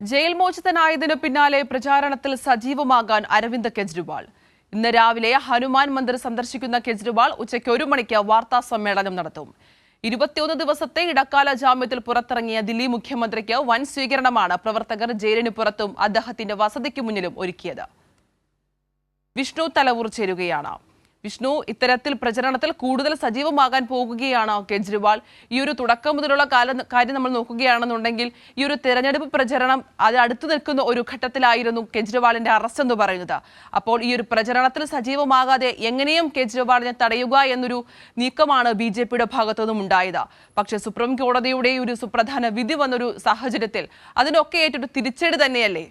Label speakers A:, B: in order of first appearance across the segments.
A: Jail മോചിതനായതിനു പിന്നാലെ പ്രചാരണത്തിൽ സജീവമാകാൻ അരവിന്ദ് കെജ്രിവാൾ. ഇന്ന് രാവിലെ ഹനുമാൻ മന്ദിർ സന്ദർശിക്കുന്ന കെജ്രിവാൾ ഉച്ചയ്ക്ക് ഒരു മണിക്ക് വാർത്താ സമ്മേളനം നടത്തും. ഇരുപത്തിയൊന്ന് ദിവസത്തെ ഇടക്കാല ജാമ്യത്തിൽ പുറത്തിറങ്ങിയ ദില്ലി മുഖ്യമന്ത്രിക്ക് വൻ സ്വീകരണമാണ് പ്രവർത്തകർ ജയിലിന് പുറത്തും അദ്ദേഹത്തിന്റെ വസതിക്ക് മുന്നിലും ഒരുക്കിയത്. വിഷ്ണു തലവൂർ ചേരുകയാണ്. വിഷ്ണു ഇത്തരത്തിൽ പ്രചരണത്തിൽ കൂടുതൽ സജീവമാകാൻ പോകുകയാണ് കെജ്രിവാൾ. ഈ ഒരു തുടക്കം മുതലുള്ള കാല കാര്യം നമ്മൾ നോക്കുകയാണെന്നുണ്ടെങ്കിൽ ഈ ഒരു തെരഞ്ഞെടുപ്പ് പ്രചരണം അത് അടുത്തു നിൽക്കുന്ന ഒരു ഘട്ടത്തിലായിരുന്നു കെജ്രിവാളിന്റെ അറസ്റ്റ് എന്ന് പറയുന്നത്. അപ്പോൾ ഈ ഒരു പ്രചരണത്തിൽ സജീവമാകാതെ എങ്ങനെയും കെജ്രിവാളിനെ തടയുക എന്നൊരു നീക്കമാണ് ബി ജെ പിയുടെ ഭാഗത്തുനിന്നും ഉണ്ടായത്. പക്ഷേ സുപ്രീം കോടതിയുടെ ഒരു സുപ്രധാന വിധി വന്നൊരു സാഹചര്യത്തിൽ അതിനൊക്കെ ഏറ്റൊരു തിരിച്ചടി തന്നെയല്ലേ?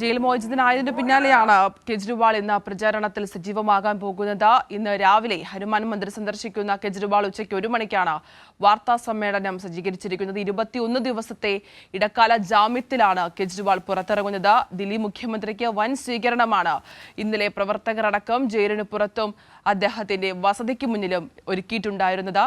A: ജയിൽ മോചിതനായതിനു പിന്നാലെയാണ് കെജ്രിവാൾ ഇന്ന് പ്രചാരണത്തിൽ സജീവമാകാൻ പോകുന്നത്. ഇന്ന് രാവിലെ ഹനുമാൻ മന്ദിർ സന്ദർശിക്കുന്ന കെജ്രിവാൾ ഉച്ചയ്ക്ക് ഒരു മണിക്കാണ് വാർത്താ സമ്മേളനം സജ്ജീകരിച്ചിരിക്കുന്നത്. ഇരുപത്തിയൊന്ന് ദിവസത്തെ ഇടക്കാല ജാമ്യത്തിലാണ് കെജ്രിവാൾ പുറത്തിറങ്ങുന്നത്. ദില്ലി മുഖ്യമന്ത്രിക്ക് വൻ സ്വീകരണമാണ്. ഇന്നലെ പ്രവർത്തകരടക്കം ജയിലിന് പുറത്തും അദ്ദേഹത്തിന്റെ വസതിക്ക് മുന്നിലും ഒരുക്കിയിട്ടുണ്ടായിരുന്നത്.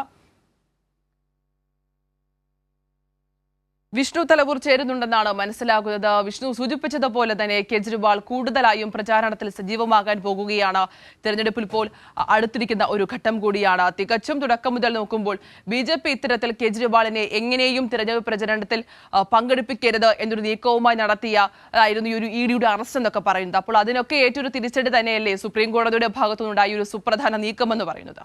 A: വിഷ്ണു തലവൂർ ചേരുന്നുണ്ടെന്നാണ് മനസ്സിലാകുന്നത്. വിഷ്ണു സൂചിപ്പിച്ചതുപോലെ തന്നെ കെജ്രിവാൾ കൂടുതലായും പ്രചാരണത്തിൽ സജീവമാകാൻ പോകുകയാണ്. തെരഞ്ഞെടുപ്പിൽ ഇപ്പോൾ അടുത്തിരിക്കുന്ന ഒരു ഘട്ടം കൂടിയാണ്. തികച്ചും തുടക്കം മുതൽ നോക്കുമ്പോൾ ബി ജെ പി ഇത്തരത്തിൽ കെജ്രിവാളിനെ എങ്ങനെയും തെരഞ്ഞെടുപ്പ് പ്രചരണത്തിൽ പങ്കെടുപ്പിക്കരുത് എന്നൊരു നീക്കവുമായി നടത്തിയ ആയിരുന്നു ഈ ഒരു ഇ ഡിയുടെ അറസ്റ്റ് എന്നൊക്കെ പറയുന്നത്. അപ്പോൾ അതിനൊക്കെ ഏറ്റൊരു തിരിച്ചടി തന്നെയല്ലേ സുപ്രീം കോടതിയുടെ ഭാഗത്തുനിന്നുണ്ടായ ഒരു സുപ്രധാന നീക്കമെന്ന് പറയുന്നത്?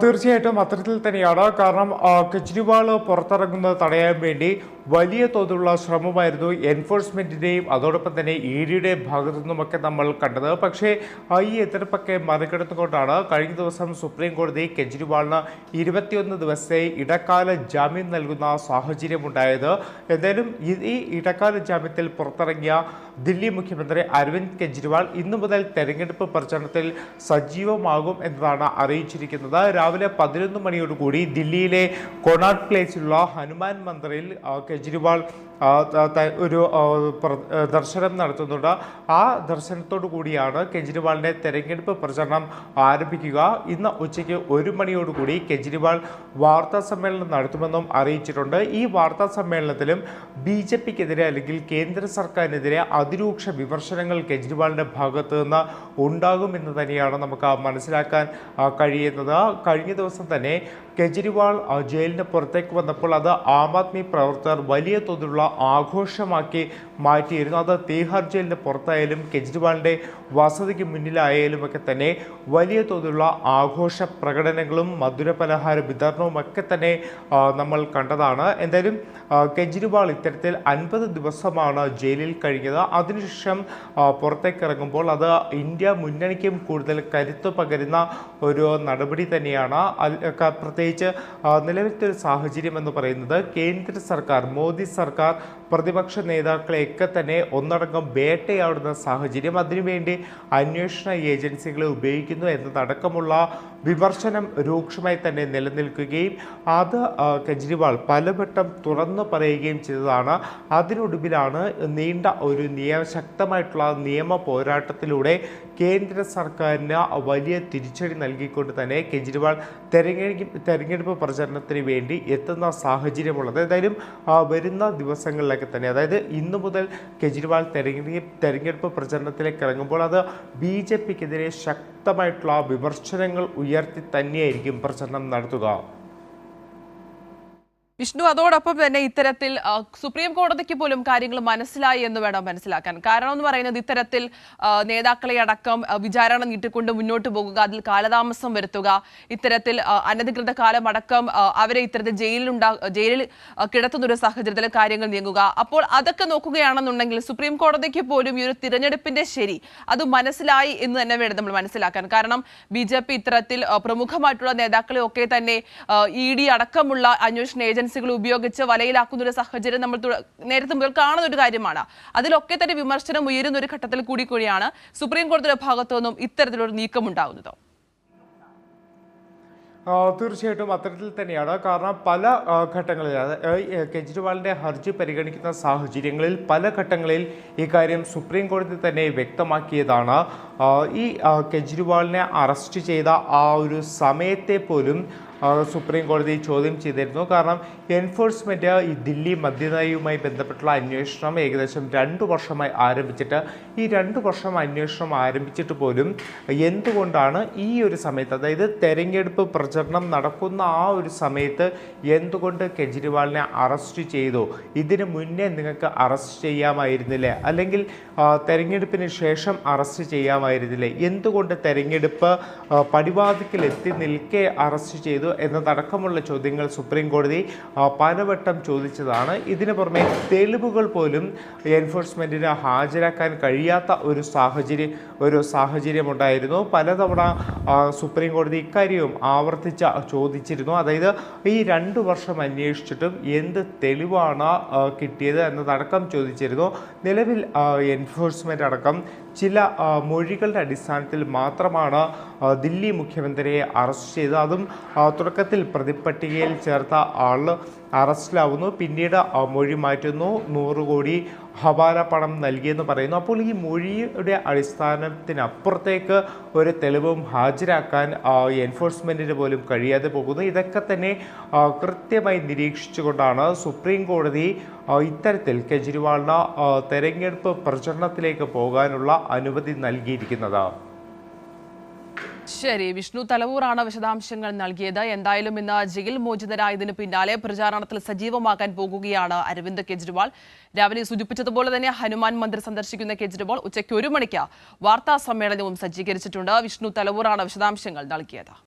B: തീർച്ചയായിട്ടും അത്തരത്തിൽ തന്നെയാണ്. കാരണം കെജ്രിവാൾ പുറത്തിറങ്ങുന്നത് തടയാൻ വേണ്ടി വലിയ തോതിലുള്ള ശ്രമമായിരുന്നു എൻഫോഴ്സ്മെന്റിന്റെയും അതോടൊപ്പം തന്നെ ഇ ഡിയുടെ ഭാഗത്തു നിന്നുമൊക്കെ നമ്മൾ കണ്ടത്. പക്ഷേ ഈ എതിർപ്പൊക്കെ മറികടന്നുകൊണ്ടാണ് കഴിഞ്ഞ ദിവസം സുപ്രീം കോടതി കെജ്രിവാളിന് ഇരുപത്തിയൊന്ന് ദിവസത്തെ ഇടക്കാല ജാമ്യം നൽകുന്ന സാഹചര്യമുണ്ടായത്. എന്തായാലും ഈ- ഇടക്കാല ജാമ്യത്തിൽ പുറത്തിറങ്ങിയ ദില്ലി മുഖ്യമന്ത്രി അരവിന്ദ് കെജ്രിവാൾ ഇന്നു മുതൽ തെരഞ്ഞെടുപ്പ് പ്രചരണത്തിൽ സജീവമാകും എന്നതാണ് അറിയിച്ചിരിക്കുന്നത്. രാവിലെ പതിനൊന്ന് മണിയോടുകൂടി ദില്ലിയിലെ കൊണാട്ട് പ്ലേസിലുള്ള ഹനുമാൻ മന്ദിറിൽ കെജ്രിവാൾ ഒരു ദർശനം നടത്തുന്നുണ്ട്. ആ ദർശനത്തോടു കൂടിയാണ് കെജ്രിവാളിന്റെ തെരഞ്ഞെടുപ്പ് പ്രചരണം ആരംഭിക്കുക. ഇന്ന് ഉച്ചയ്ക്ക് ഒരു മണിയോടുകൂടി കെജ്രിവാൾ വാർത്താ സമ്മേളനം നടത്തുമെന്നും അറിയിച്ചിട്ടുണ്ട്. ഈ വാർത്താ സമ്മേളനത്തിലും ബി ജെ പിക്കെതിരെ അല്ലെങ്കിൽ കേന്ദ്ര സർക്കാരിനെതിരെ അതിരൂക്ഷ വിമർശനങ്ങൾ കെജ്രിവാളിന്റെ ഭാഗത്തു നിന്ന് ഉണ്ടാകുമെന്ന് തന്നെയാണ് നമുക്ക് മനസ്സിലാക്കാൻ കഴിയുന്നത്. കഴിഞ്ഞ ദിവസം തന്നെ കെജ്രിവാൾ ജയിലിന് പുറത്തേക്ക് വന്നപ്പോൾ അത് ആം ആദ്മി പ്രവർത്തകർ വലിയ തോതിലുള്ള ആഘോഷമാക്കി മാറ്റിയിരുന്നു. അത് തീഹാർ ജയിലിന് പുറത്തായാലും കെജ്രിവാളിന്റെ വസതിക്ക് മുന്നിലായാലും ഒക്കെ തന്നെ വലിയ തോതിലുള്ള ആഘോഷ പ്രകടനങ്ങളും മധുര പലഹാര വിതരണവും ഒക്കെ തന്നെ നമ്മൾ കണ്ടതാണ്. എന്തായാലും കെജ്രിവാൾ ഇത്തരത്തിൽ അൻപത് ദിവസമാണ് ജയിലിൽ കഴിഞ്ഞത്. അതിനുശേഷം പുറത്തേക്ക് ഇറങ്ങുമ്പോൾ അത് ഇന്ത്യ മുന്നണിക്കും കൂടുതൽ കരുത്ത് പകരുന്ന ഒരു നടപടി തന്നെയാണ്. പ്രത്യേകിച്ച് നിലവിലത്തെ ഒരു സാഹചര്യം എന്ന് പറയുന്നത് കേന്ദ്ര സർക്കാർ മോദി സർക്കാർ പ്രതിപക്ഷ നേതാക്കളെയൊക്കെ തന്നെ ഒന്നടങ്കം വേട്ടയാടുന്ന സാഹചര്യം. അതിനുവേണ്ടി അന്വേഷണ ഏജൻസികളെ ഉപയോഗിക്കുന്നു എന്നതടക്കമുള്ള വിമർശനം രൂക്ഷമായി തന്നെ നിലനിൽക്കുകയും അത് കെജ്രിവാൾ പലവട്ടം തുറന്നു പറയുകയും ചെയ്തതാണ്. അതിനൊടുവിലാണ് നീണ്ട ഒരു നിയമ ശക്തമായിട്ടുള്ള നിയമ പോരാട്ടത്തിലൂടെ കേന്ദ്ര സർക്കാരിന് വലിയ തിരിച്ചടി നൽകിക്കൊണ്ട് തന്നെ കെജ്രിവാൾ തെരഞ്ഞെടുപ്പ് തെരഞ്ഞെടുപ്പ് പ്രചരണത്തിന് വേണ്ടി എത്തുന്ന സാഹചര്യമുള്ളത്. എന്തായാലും ആ, വരുന്ന ദിവസങ്ങളിലൊക്കെ തന്നെ അതായത് ഇന്നു മുതൽ കെജ്രിവാൾ തെരഞ്ഞെടുപ്പ് തെരഞ്ഞെടുപ്പ് പ്രചരണത്തിലേക്ക് ഇറങ്ങുമ്പോൾ അത് ബി ജെ പിക്കെതിരെ ശക്തമായിട്ടുള്ള വിമർശനങ്ങൾ ഉയർത്തി തന്നെയായിരിക്കും പ്രചരണം നടത്തുക.
A: വിഷ്ണു അതോടൊപ്പം തന്നെ ഇത്തരത്തിൽ സുപ്രീം കോടതിക്ക് പോലും കാര്യങ്ങൾ മനസ്സിലായി എന്ന് വേണം മനസ്സിലാക്കാൻ. കാരണം എന്ന് പറയുന്നത് ഇത്തരത്തിൽ നേതാക്കളെ അടക്കം വിചാരണ നീട്ടിക്കൊണ്ട് മുന്നോട്ട് പോകുക അതിൽ കാലതാമസം വരുത്തുക ഇത്തരത്തിൽ അനധികൃത കാലം അടക്കം അവരെ ഇത്തരത്തിൽ ജയിലിലുണ്ടാ ജയിലിൽ ആ, കിടത്തുന്ന ഒരു സാഹചര്യത്തിൽ കാര്യങ്ങൾ നീങ്ങുക. അപ്പോൾ അതൊക്കെ നോക്കുകയാണെന്നുണ്ടെങ്കിൽ സുപ്രീം കോടതിക്ക് പോലും ഈ ഒരു തിരഞ്ഞെടുപ്പിന്റെ ശരി അത് മനസ്സിലായി എന്ന് തന്നെ വേണം നമ്മൾ മനസ്സിലാക്കാൻ. കാരണം ബി ഇത്തരത്തിൽ പ്രമുഖമായിട്ടുള്ള നേതാക്കളെ ഒക്കെ തന്നെ ഇ അടക്കമുള്ള അന്വേഷണ ഏജൻസികൾ ഉപയോഗിച്ച് വലയിലാക്കുന്ന ഒരു സാഹചര്യം നമ്മൾ നേരത്തെ മുതൽ കാണുന്ന ഒരു കാര്യമാണ്. അതിലൊക്കെ തന്നെ വിമർശനം ഉയരുന്ന ഒരു ഘട്ടത്തിൽ കൂടി കൂടിയാണ് സുപ്രീം കോടതിയുടെ ഭാഗത്തു നിന്നും ഇത്തരത്തിലൊരു നീക്കം ഉണ്ടാകുന്നത്
B: തീർച്ചയായിട്ടും അത്തരത്തിൽ തന്നെയാണ്. കാരണം പല ഘട്ടങ്ങളിൽ ഏ, ഹർജി പരിഗണിക്കുന്ന സാഹചര്യങ്ങളിൽ പല ഘട്ടങ്ങളിൽ ഇക്കാര്യം സുപ്രീം കോടതി തന്നെ വ്യക്തമാക്കിയതാണ്. ഈ കെജ്രിവാളിനെ അറസ്റ്റ് ചെയ്ത ആ ഒരു സമയത്തെ പോലും സുപ്രീം കോടതി ചോദ്യം ചെയ്തിരുന്നു. കാരണം എൻഫോഴ്സ്മെന്റ് ഈ ദില്ലി മദ്യനയവുമായി ബന്ധപ്പെട്ടുള്ള അന്വേഷണം ഏകദേശം രണ്ട് വർഷമായി ആരംഭിച്ചിട്ട് ഈ രണ്ട് വർഷം അന്വേഷണം ആരംഭിച്ചിട്ട് പോലും എന്തുകൊണ്ടാണ് ഈ ഒരു സമയത്ത് അതായത് തെരഞ്ഞെടുപ്പ് പ്രചരണം നടക്കുന്ന ആ ഒരു സമയത്ത് എന്തുകൊണ്ട് കെജ്രിവാളിനെ അറസ്റ്റ് ചെയ്തു? ഇതിനു മുന്നേ നിങ്ങൾക്ക് അറസ്റ്റ് ചെയ്യാമായിരുന്നില്ലേ? അല്ലെങ്കിൽ തെരഞ്ഞെടുപ്പിന് ശേഷം അറസ്റ്റ് ചെയ്യാമായിരുന്നില്ലേ? എന്തുകൊണ്ട് തെരഞ്ഞെടുപ്പ് പടിവാതിക്കൽ എത്തി നിൽക്കെ അറസ്റ്റ് ചെയ്തു എന്നതടക്കമുള്ള ചോദ്യങ്ങൾ സുപ്രീം കോടതി പലവട്ടം ചോദിച്ചതാണ്. ഇതിനു പുറമെ തെളിവുകൾ പോലും എൻഫോഴ്സ്മെന്റിന് ഹാജരാക്കാൻ കഴിയാത്ത ഒരു സാഹചര്യം ഒരു സാഹചര്യമുണ്ടായിരുന്നു. പലതവണ സുപ്രീം കോടതി ഇക്കാര്യവും ആവർത്തിച്ച ചോദിച്ചിരുന്നു. അതായത് ഈ രണ്ട് വർഷം അന്വേഷിച്ചിട്ടും എന്ത് തെളിവാണ് കിട്ടിയത് എന്നതടക്കം ചോദിച്ചിരുന്നു. നിലവിൽ എൻഫോഴ്സ്മെന്റ് അടക്കം ചില മൊഴികളുടെ അടിസ്ഥാനത്തിൽ മാത്രമാണ് ദില്ലി മുഖ്യമന്ത്രിയെ അറസ്റ്റ് ചെയ്തു. അതും തുടക്കത്തിൽ പ്രതിപ്പട്ടികയിൽ ചേർത്ത ആൾ അറസ്റ്റിലാവുന്നു. പിന്നീട് മൊഴി മാറ്റുന്നു. നൂറ് കോടി ഹവാല പണം നൽകിയെന്ന് പറയുന്നു. അപ്പോൾ ഈ മൊഴിയുടെ അടിസ്ഥാനത്തിനപ്പുറത്തേക്ക് ഒരു തെളിവും ഹാജരാക്കാൻ എൻഫോഴ്സ്മെന്റിന് പോലും കഴിയാതെ പോകുന്നു. ഇതൊക്കെ തന്നെ കൃത്യമായി നിരീക്ഷിച്ചുകൊണ്ടാണ് സുപ്രീം കോടതി ഇത്തരത്തിൽ കെജ്രിവാളിന് തെരഞ്ഞെടുപ്പ് പ്രചരണത്തിലേക്ക് പോകാനുള്ള അനുമതി നൽകിയിരിക്കുന്നത്.
A: ശരി വിഷ്ണു തലവൂറാണ് വിശദാംശങ്ങൾ നൽകിയത്. എന്തായാലും ഇന്ന് ജയിൽ മോചിതരായതിനു പിന്നാലെ പ്രചാരണത്തിൽ സജീവമാക്കാൻ പോകുകയാണ് അരവിന്ദ് കെജ്രിവാൾ. രാവിലെ സൂചിപ്പിച്ചതുപോലെ തന്നെ ഹനുമാൻ മന്ദിർ സന്ദർശിക്കുന്ന കെജ്രിവാൾ ഉച്ചയ്ക്ക് ഒരു മണിക്ക് വാർത്താ സമ്മേളനവും സജ്ജീകരിച്ചിട്ടുണ്ട്. വിഷ്ണു തലവൂറാണ് വിശദാംശങ്ങൾ നൽകിയത്.